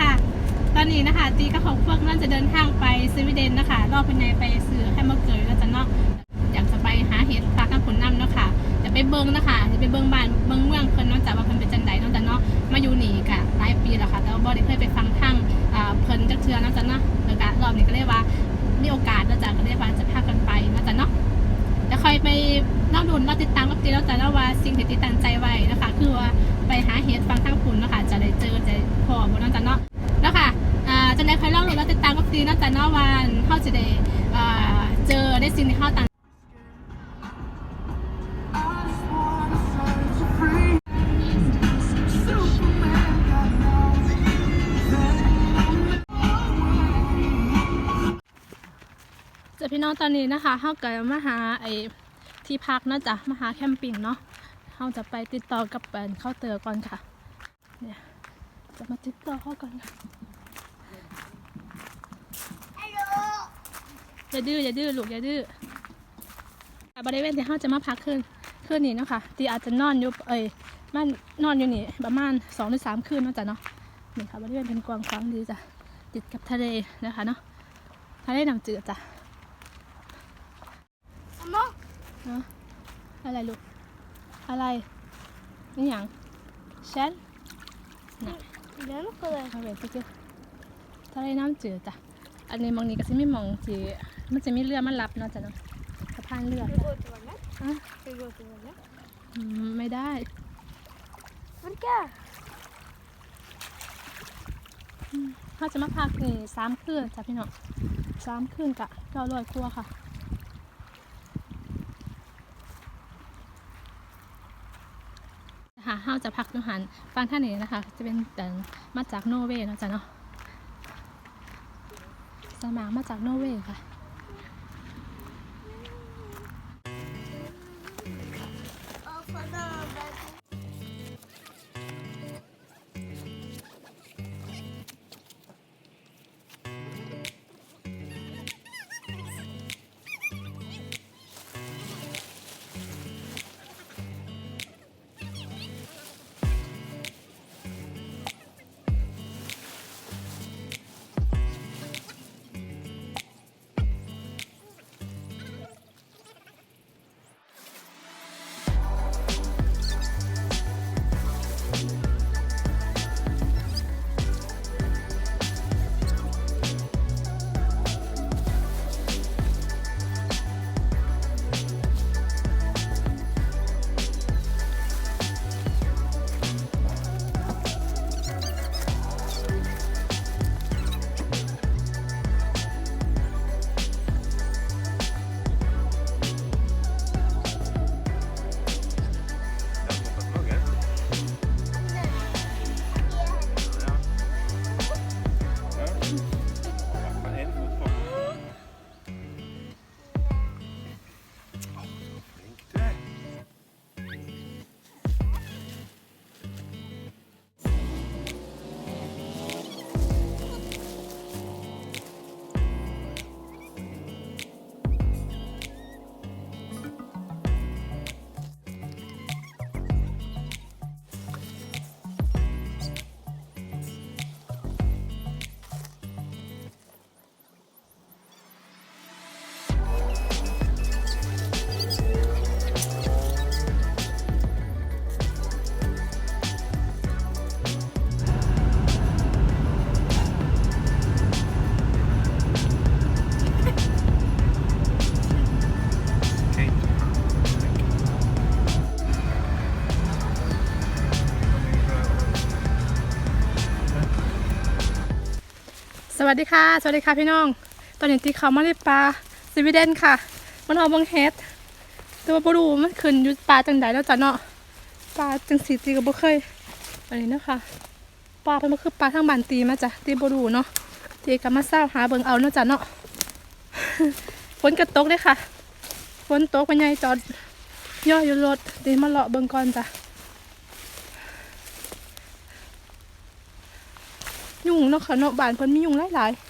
ค่ะ ตอนนี้นะคะตีกับของพวกนั่นจะเดินทางไปสวีเดนนะคะ รอบภายในไปซื้อให้มาเกยแล้วจะนาะอยากจะไปหาเห็ดปลาข้างผลน้ำเนาะค่ะจะไปเบิ้งนะคะจะไปเบิ้งบ้านเบิ้งเมืองเพิ่นนอกจากว่าเพิ่นเป็นจังไดนอกจากเนาะมาอยู่นี่กะหลายปีแล้วค่ะ แต่ว่าบ่ได้เคยไปฟังทางเพิ่นจักเทื่อนอกจากเนาะแล้วก็รอบนี้ก็เลยว่ามีโอกาสแล้วจ้ะก็เลยว่าจะพากันไปนอกจากเนาะ จะคอยไปเล่าดุนเราติดตามกับตีแล้วแต่ละว่าสิ่งที่ติดตั้งใจไว้นะคะ คือว่าไปหาเห็ดฟังทางคุณนะคะจะได้เจอจะพอบนนั้นจะเนาะแล้วค่ะอาจะได้คอยเล่าดุลเราติดตามกับตีแล้วแต่เนาะวันเขาจะได้เจอได้สิ่งที่เขาต่าง เจะพี่น้องตอนนี้นะคะเขาก็มาหาไอ้ที่พักเนาะจ๊ะมาหาแคมปิ้งเนาะเขาจะไปติดต่อกับแบรนด์เข้าเตอร์ก่อนค่ะเนี่ยจะมาติดต่อเขาก่อนค่ะอย่าดื้ออย่าดื้อลูกอย่าดื้ออะบริเวณที่เขาจะมาพักคืนคืนนี้เนาะค่ะตีอาจจะนอนอยู่เอ้ยมันนอนอยู่นี่ประมาณสองหรือสามคืนเนาะจ๊ะเนาะนี่ค่ะบริเวณเป็นกว้างขวางดีจ้ะติดกับทะเลนะคะเนาะทะเลน้ำจืดจ้ะ ฮะอะไรลูก อะไรนี่อย่างฉัน det är något där. เอาเวทสิทะเลน้ำจืดจ้ะ อันนี้มองนี้ก็จะไม่มองจีมันจะมีเรือมารับเนาะจ้ะเนาะสะพานเรือ Ska vi gå till vattnet? อะ Ska vi gå till vattnet? อืมไม่ได้ Vilka? เขาจะมาพักนี่สามคืนจ้ะพี่น้องสามคืนกะเก้าร้อยครัวค่ะ หาเฮาจะพักอยู่หันฟังท่านนี้นะคะ จะเป็นแต่มาจากโนเวย์เนาะจ้ะเนาะสมางมาจากโนเวย์ค่ะ วัสดีค่ะ สวัสดีค่ะพี่น้อง ตอนนี้ที่เขามาในปลาสวีเดนค่ะ มันเอาบังเฮดแต่ว่าบรูมันขึ้นอยู่ปลาจังใดแล้วจ้ะเนาะปลาจังสีตีก็บ่เคยอันนี้นะคะปลาเป็นมันคือปลาทางบ้านตีมาจ้ะตีบรูเนาะตีก็มาเศร้าหาเบิงเอาเนาะจ้ะเนาะฝนกระตกเลยค่ะฝนตกเป็นไงจอดย่ออยู่รถตีมาเลาะเบิงก่อนจ้ะ ยุงเนาะค่ะเนาะบ้านเพิ่นมียุงหลายๆ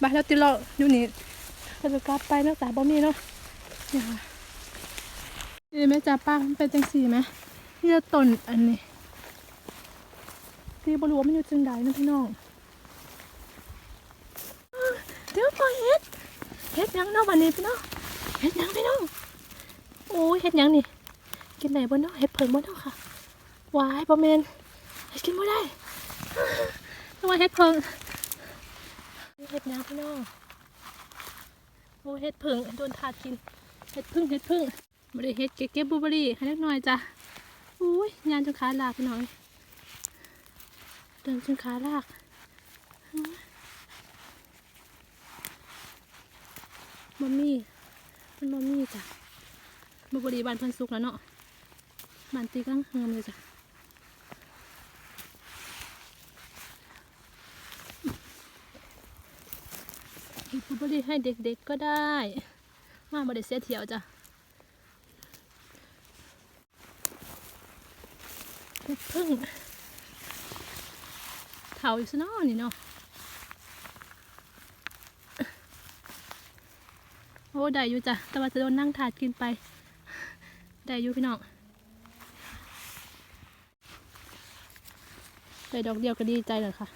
บ้านเราติเราอยู่นี่เราจะกลับไปเนาะจ้าบ่มีเนาะนี่ค่ะนี่แม่จ้าป้ามันเป็นจังซี่ไหมนี่จะต้นอันนี้ตีบรัวมันอยู่จึงใดนะพี่น้องเดี๋ยวปล่อยเฮ็ดเฮ็ดยังเนาะวันนี้พี่น้องเฮ็ดยังพี่น้องโอ้ยเฮ็ดยังนี่กินไหนบ่เนาะเฮ็ดเพิ่งบ่เนาะค่ะวายบ่แม่นเฮ็ดกินบ่ได้ ทำไมเฮ็ดเพิงเฮ็ดหยังพี่น้องโอ้เฮ็ดเพิงโดนทาดกินเฮ็ดพึ่งเฮ็ดพึ่งบ่ได้เฮ็ดเก็บเก็บบลูเบอรี่ให้เล็กน้อยจ้ะโอ้ยยานจนขาลากพี่น้องเดินจนขาลากมัมมี่มันมัมมี่จ้ะบบุรีบานเพิ่นสุกแล้วเนาะบานตีกำลังเฮิมเลยจ้ะ บบุรีให้เด็กๆก็ได้ มาบริเสียเที่ยวจ้ะเพึ่งเถาอยู่ซะเนาะนี่เนาะโอ้ได้อยู่จ้ะแต่ว่าจะโดนนั่งถาดกินไปได้อยู่พี่น้องได้ดอกเดียวก็ดีใจเลยค่ะ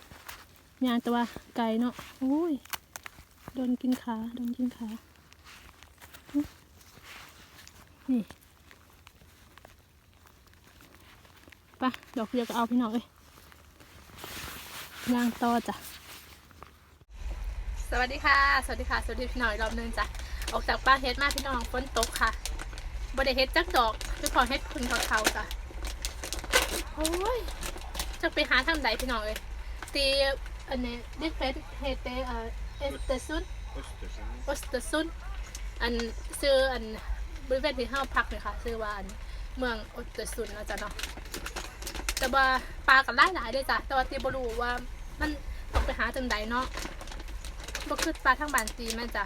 ยางแต่ว่าไกลเนาะโอ้ย โดนกินขา โดนกินขา นี่ไปดอกเดียวก็เอาพี่น้องเอ้ยย่างต่อจ้ะ สวัสดีค่ะ สวัสดีค่ะ สวัสดีพี่น้องอีกรอบหนึงจ้ะ ออกจากบ้านเฮ็ดมาพี่น้องฝนตกค่ะบไดเฮ็ดจักดอกคือขอเฮ็ดพึ่งเขาเขาจ้ะ โอ้ยจะไปหาทางใดพี่น้องเอ้ยตีอันนี้ดิเฟสเฮเตเอ่อ เอสเตซุน Östersund. ออสเตซุนอันซื้ออันบริเวณที่ห้าพักเลยค่ะซื้อว่าอันเมืองออสเตซุนเนาะจ้ะเนาะแต่ว่าปลากับไล่หลายเลยจ้ะแต่ว่าตีบรู้ว่ามันต้องไปหาจังใดเนาะบ่คือปลาทางบ้านตีแม่นจ้ะ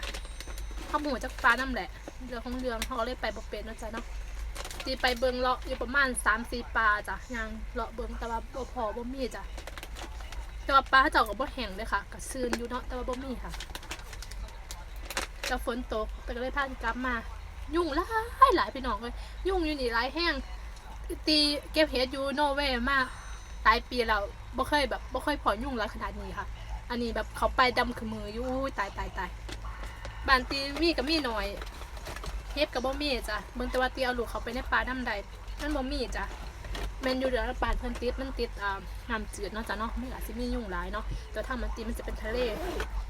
ข้าวหมูจากปลาน้ำแหละเรือของเรืองเขาก็เลยไปบ่เป็นเนาะจ้ะเนาะตีไปเบิงเลาะอยู่ประมาณสามสี่ปลาจ้ะยังเลาะเบิงแต่ว่าบ่พอบ่มีจ้ะ แต่ว่าปลาเจ้าก็บ่แห้งเลยค่ะก็ซื่นอยู่เนาะแต่ว่าบ่มีค่ะจะฝนตกแต่ก็เลยพากันกลับมา ยุ่งหลายหลายพี่น้องเลยยุ่งอยู่นี่หลายแห้งตีเก็บเห็ดอยู่โนเวย์มากหลายปีแล้วบ่เคยแบบบ่เคยพอยุ่งหลายขนาดนี้ค่ะ อันนี้แบบเขาไปดำคือมืออยู่ตายตายตายบานตีมีกับมีหน่อยเฮ็ดกับบ่มีจ้ะเบิ่งแต่ว่าตีเอาลูกเขาไปในป่าน้ำใดมันบ่มีจ้ะ แมนอยู่เดือป่านเพิ่นติดมันติดอ่าน้ำจืดเนาะจ้ะเนาะไมันอาจสิมียุ่งหลายเนาะแต่ถ้ามันติดมันจะเป็นทะเล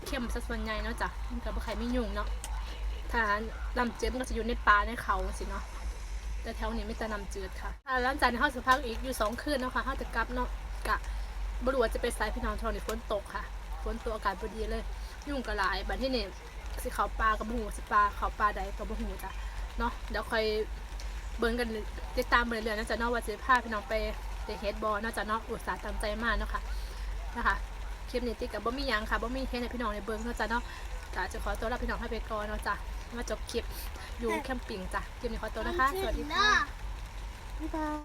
เข้มซะส่วนใหญ่เนาะจ้ะมันก็บ่ค่อยมียุ่งเนาะถ้าน้ำจืดมันก็จะอยู่ในป่าในเขาสิเนาะแต่แถวนี้ไม่แต่น้ำจืดค่ะหลังจากนั้นเขาจะพักอีกอยู่สองคืนเนาะค่ะเขาจะกลับเนาะกะบรัวาจะไปสายพี่น้องทอนฝนตกค่ะฝนตกอากาศพอดีเลย ยุ่งกระหลายบัดที่นี่สิเขาปลากับหูสิปลาเขาปลาใดกับหูจ้ะเนาะเดี๋ยวค่อย เบิ่งกันติดตามเรื่อยๆนะจ๊ะเนาะว่าจะพาพี่น้องไปเตะเฮดบอลนะจ๊ะเนาะอุตส่าห์ตามใจมากเนาะค่ะนะคะคลิปนี้ติดกับบ่มียังค่ะบ่มีเฮดให้พี่น้องในเบิ่งเนาะจ๊ะเนาะจ้ะจะขอตัวลาพี่น้องให้ไปก่อนเนาะจ๊ะมาจบคลิปอยู่แคมปิ้งจ้ะคลิปนี้ขอตัวนะคะสวัสดีค่ะบ๊ายบาย